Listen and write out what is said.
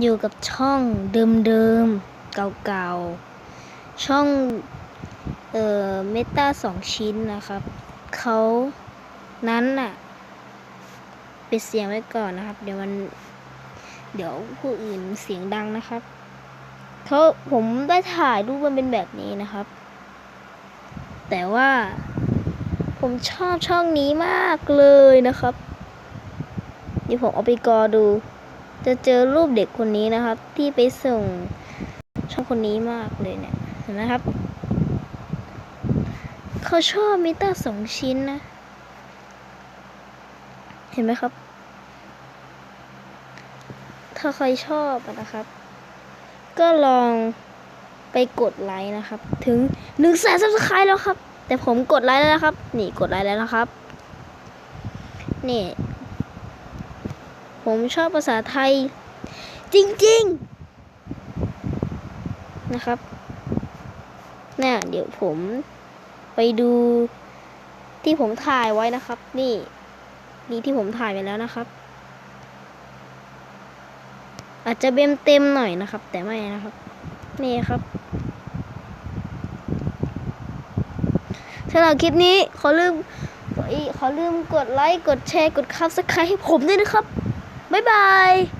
อยู่กับช่องเดิมๆ เก่าๆ ช่อง เอ่อ เมตาสองชิ้นนะครับ เขานั้นน่ะปิดเสียงไว้ก่อนนะครับ เดี๋ยวมัน เดี๋ยวผู้อื่นเสียงดังนะครับเขาผมได้ถ่ายรูปมันเป็นแบบนี้นะครับ แต่ว่าผมชอบช่องนี้มากเลยนะครับ เดี๋ยวผมเอาไปกอดู จะเจอรูปเด็กคนนี้นะครับ ที่ไปส่งช่องคนนี้มากเลยเนี่ยเห็นไหมครับ เขาชอบมิเตอร์สองชิ้นนะ เห็นไหมครับ ถ้าใครชอบนะครับ ก็ลองไปกดไลค์นะครับ ถึงหนึ่งแสนซับสไครต์แล้วครับ แต่ผมกดไลค์แล้วนะครับ นี่กดไลค์แล้วนะครับ นี่ ผมชอบภาษาไทย จริง ๆ นะครับเนี่ยเดี๋ยวผมไปดูที่ผมถ่ายไว้นะครับ นี่ นี่ที่ผมถ่ายไปแล้วนะครับ อาจจะเบมเต็มหน่อยนะครับ แต่ไม่นะครับ นี่ครับสำหรับคลิปนี้ขอลืมขอลืมกดไลค์ กดแชร์ กดคับสไครต์ให้ผมด้วยนะครับ Bye-bye!